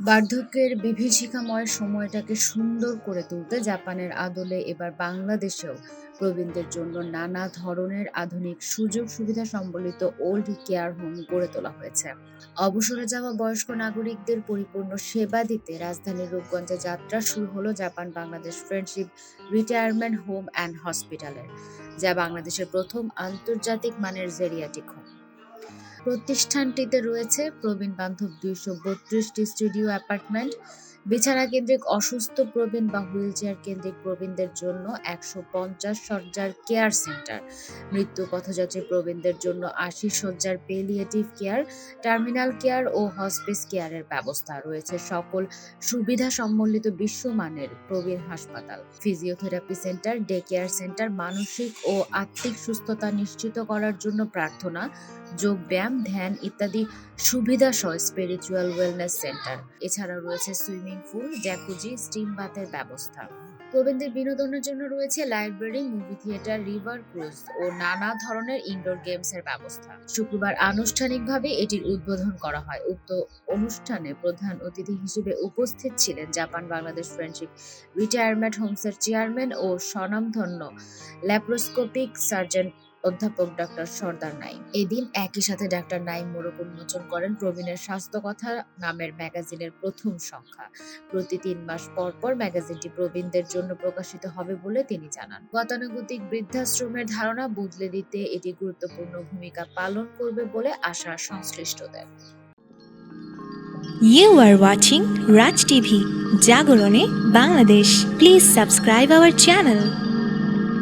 বার্ধক্যের বিভীষিকাময় সময়টাকে সুন্দর করে তুলতে জাপানের আদলে এবার বাংলাদেশেও প্রবীণদের জন্য নানা ধরনের আধুনিক সুযোগ সুবিধা সম্বলিত ওল্ড কেয়ার হোম গড়ে তোলা হয়েছে। অবসরে যাওয়া বয়স্ক নাগরিকদের পরিপূর্ণ সেবা দিতে রাজধানীর রূপগঞ্জে যাত্রা শুরু হলো Japan Bangladesh friendship retirement home and হসপিটালের, যা বাংলাদেশের প্রথম আন্তর্জাতিক মানের জেরিয়াটিক হোম। প্রতিষ্ঠানটিতে রয়েছে প্রবীণ বান্ধব দুইশো বত্রিশটি স্টুডিও অ্যাপার্টমেন্ট, বিছানা কেন্দ্রিক অসুস্থ প্রবীণ বা হুইল চেয়ার কেন্দ্রিক প্রবীণদের জন্য একশো পঞ্চাশ সজ্জার কেয়ার সেন্টার, মৃত্যু পথযাত্রী প্রবীণদের জন্য আশি সজ্জার পেলিয়েটিভ কেয়ার টার্মিনাল কেয়ার ও হসপিস কেয়ারের ব্যবস্থা রয়েছে। সকল সুবিধা সম্বলিত বিশ্বমানের প্রবীণ হাসপাতাল physiotherapy centre day care centre মানসিক ও আত্মিক সুস্থতা নিশ্চিত করার জন্য প্রার্থনা যোগ ব্যায়াম ধ্যান ইত্যাদি সুবিধা সহ স্পিরিচুয়াল ওয়েলনেস সেন্টার এছাড়া রয়েছে সুইমিং পুল জ্যাকুজি স্টিম বাথের ব্যবস্থা। প্রবীণদের বিনোদনের জন্য রয়েছে library movie theatre river cruise ও নানা ধরনের ইনডোর গেমস এর ব্যবস্থা। শুক্রবার আনুষ্ঠানিকভাবে এটির উদ্বোধন করা হয়। উক্ত অনুষ্ঠানে প্রধান অতিথি হিসেবে উপস্থিত ছিলেন জাপান, বাংলাদেশ ফ্রেন্ডশিপ রিটায়ারমেন্ট হোমসের চেয়ারম্যান ও স্বনামধন্য ল্যাপ্রোস্কোপিক সার্জন অধ্যাপক ডক্টর সর্দার নাইম এদিন একই সাথে ডাক্তার নাইম মোড়ক উন্মোচন করেন প্রবীণের স্বাস্থ্য কথা নামের ম্যাগাজিনের প্রথম সংখ্যা প্রতি তিন মাস পর পর ম্যাগাজিনটি প্রবীণদের জন্য প্রকাশিত হবে বলে তিনি জানান গতানুগতিক বৃদ্ধাশ্রমের ধারণা বদলে দিতে এটি গুরুত্বপূর্ণ ভূমিকা পালন করবে বলে আশা সংশ্লিষ্টদের You are watching Raj TV, Jagorone, Bangladesh. Please subscribe our channel.